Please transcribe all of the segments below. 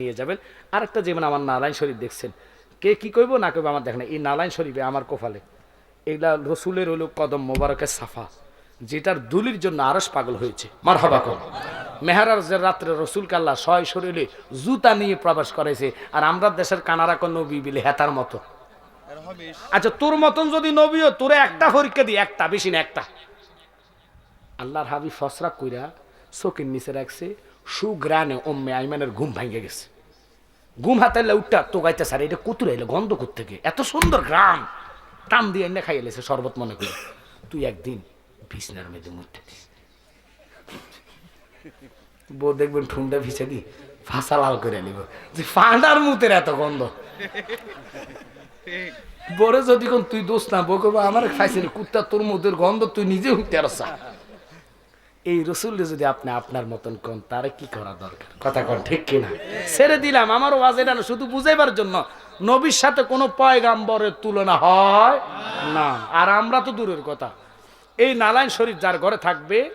নিয়ে যাবেন। আরেকটা যেমন আমার নারায়ণ শরীফ দেখছেন, কে কি কইব না কইব আমার দেখেন এই নারায়ণ শরীফে আমার কপালে এগুলা রসুলের হলো কদম মোবারকের সাফা, যেটার দুলির জন্য আরস পাগল হয়েছে। মার হবা কর মেহারাজের রাত্রে রসুল কাল্লা ছয় শরীরে জুতা নিয়ে প্রবেশ করেছে, আর আমরা দেশের কানারা কোন নবী বিলে হেতার মতো। আচ্ছা তোর মতন যদি নবীও, তোরে একটা পরীক্ষা দি একটা, বেশি না একটা। আল্লাহর হাবি ফসরা কইরা চোখের নিচে রাখছে সুগ্রানে ওম্মে আইমানের ঘুম ভাঙে গেছে। ঘুম হাতাইলে উঠটা তো গাইতে স্যার, এটা কুতুর এলো গন্ধ থেকে এত সুন্দর গ্রাম। টান দিয়ে এনে খাইয়ে লেছে শরবত মনে করে। তুই একদিন বিছনার মেয়েদের মধ্যে দিস। বউ দেখবেন ঠুন্ডা ভিছে দি, ফাঁসা লাল করে নিব। যে ফাঁডার মুতের এত গন্ধ। বরে যদি কোন তুই দোষ না, বউ কবে আমার খাইছিলি কুত্তা, তোর মুদের গন্ধ, তুই নিজে উঠতে আসা এই রসুলকে যদি আপনি আপনার মতন কোন তার কি করা দরকার? কথা কোন ঠিক কিনা? ছেড়ে দিলাম আমার ওয়াজ এটা না শুধু বুঝাইবার জন্য। নবীর সাথে কোনো পয়গাম্বরের তুলনা হয় না। আর আমরা তো দূরের কথা। এই নালাইন শরীফ যার ঘরে থাকবে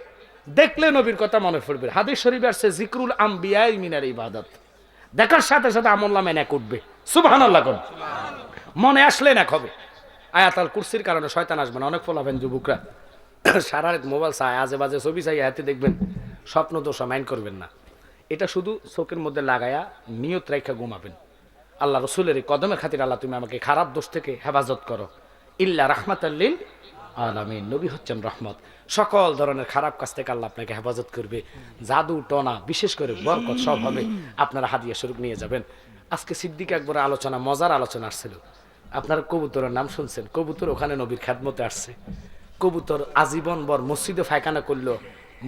দেখলে নবীর কথা মনে পড়বে। হাদিস শরীফ আসছে জিকরুল আম্বিয়াই মিনার ইবাদত। দেখার সাথে সাথে আমল্লা মেনে উঠবে। সুবহানাল্লাহ কোন। মনে আসলে না হবে। আয়াতাল কুরসির কারণে শয়তান আসবে না অনেক ফলাবেন যুবকরা। সারা রাত মোবাইল চায়, আজে বাজে ছবি চাই হাতে দেখবেন, স্বপ্ন দোষ মাইন্ড করবেন না। এটা শুধু চোখের মধ্যে লাগায়া নিয়ত রেখা ঘুমাবেন। আল্লাহ রসুলের এই কদমের খাতির আল্লাহ তুমি আমাকে খারাপ দোষ থেকে হেফাজত করো। ইল্লা রাহমাত আল্লিল আলামিন। নবী হচ্ছেন রহমত। সকল ধরনের খারাপ কাজ থেকে আল্লাহ আপনাকে হেফাজত করবে। জাদু, টনা, বিশেষ করে বরকত সব হবে। আপনারা হাদিয়া স্বরূপ নিয়ে যাবেন। আজকে সিদ্দিক একবার আলোচনা, মজার আলোচনা আসছিল। আপনারা কবুতরের নাম শুনছেন? কবুতর ওখানে নবীর খ্যাতমতে আসছে। কবুতর আজীবন বর মসজিদে ফায়খানা করল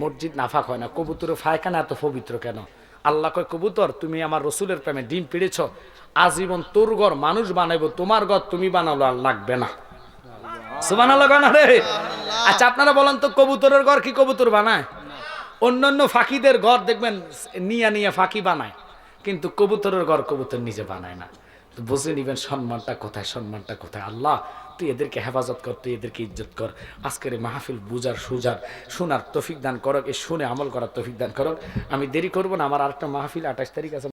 মসজিদ নাফাক হয় না। কবুতরের ফায়খানা এত পবিত্র কেন? আল্লাহ কয় কবুতর তুমি আমার রসুলের প্রেমে ডিম পেড়েছ। আজীবন তোর ঘর মানুষ বানাইবো তোমার ঘর তুমি বানালো আর লাগবে না। সুবান রে। আচ্ছা আপনারা বলেন তো কবুতরের ঘর কি কবুতর বানায়? অন্যান্য ফাঁকিদের ঘর দেখবেন নিয়া নিয়া ফাঁকি বানায়। কিন্তু কবুতরের ঘর কবুতর নিজে বানায় না। বুঝে নিবেন, সম্মানটা কোথায় সম্মানটা কোথায়? আল্লাহ, তুই এদেরকে হেফাজত কর, তুই এদেরকে ইজ্জত কর। আজকের মাহফিল বুজার সুজার, শোনার তফিক দান করক এ শুনে আমল করার তফিক দান করক। আমি দেরি করব না, আমার আরেকটা মাহফিল আঠাশ তারিখ আছে